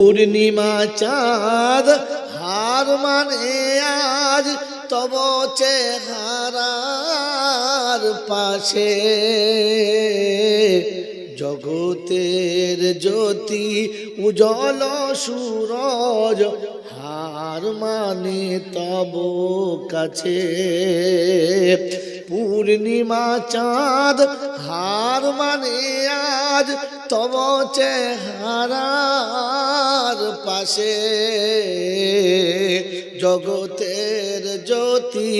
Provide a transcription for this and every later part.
পূর্ণিমা চাঁদ, হার মানে আজ, তব চেহারার পাশে। জগতের জ্যোতি উজ্জ্বল সুরজ, হার মানে তব কাছে। পূর্ণিমা চাঁদ, হার মানে আজ তব চেহারার পাশে। জগতের জ্যোতি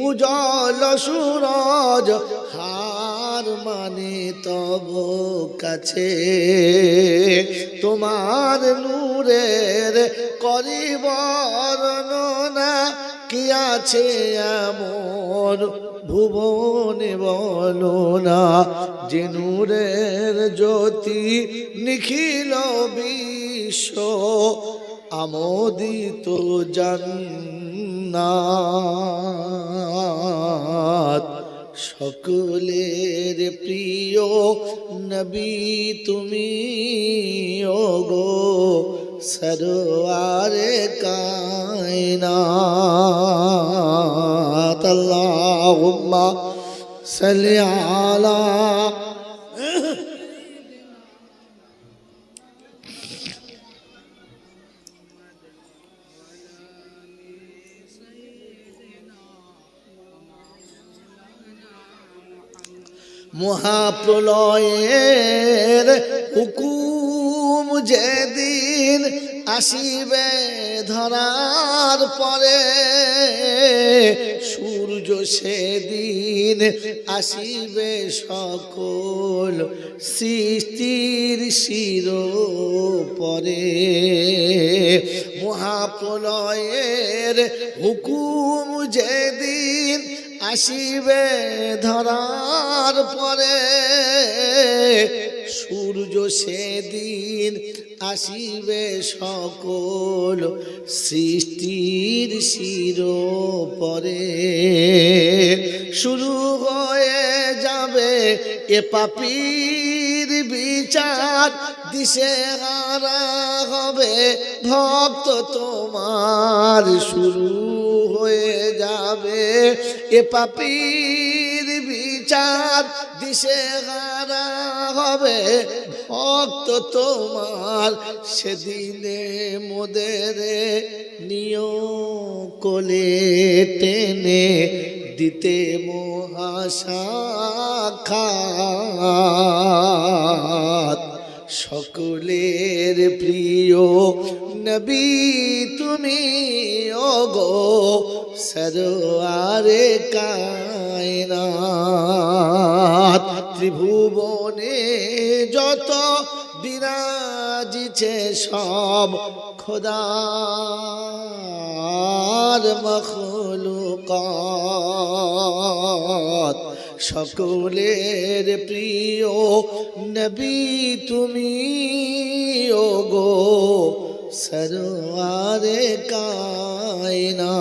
উজ্জ্বল সুরজ, হার মানে তব কাছে। তোমার নূরের করি বর্ণনা কি আছে এমন ভুবনে বলো না, যে নূরের জ্যোতি নিখিল বিশ্ব, আমোদিত জান্নাত। সকলের প্রিয় নবী তুমি, ওগো সরোয়ারে কায়নাত আল্লাহুম্মা সাল্লি আলা মহাপ্রলয়ের হুকুম যেদিন আসিবে ধরার পরে, সূর্য সেদিন আসিবে সকল সৃষ্টির শির পরে মহাপ্রলয়ের হুকুম যেদিন আসিবে ধরার পরে সূর্য সেদিন আসিবে সকল সৃষ্টির শির পরে শুরু হয়ে যাবে এ পাপির বিচার, দিশে হারা হবে ভক্ত তোমার। শুরু হয়ে যাবে এ পাপির বিচার দিশে হারা হবে, ভক্ত তোমার সেদিনে মোদের নিয় কোলে টেনে দিতে মহাশাখাত সকলের প্রিয় নবী তুমি, ওগো সরোয়ারে কায়নাত। ত্রিভুবনে যত বিরাজিছে সব খোদার মখলুকাত। সকলের প্রিয় নবী তুমি, ওগো সরোয়ারে কায়না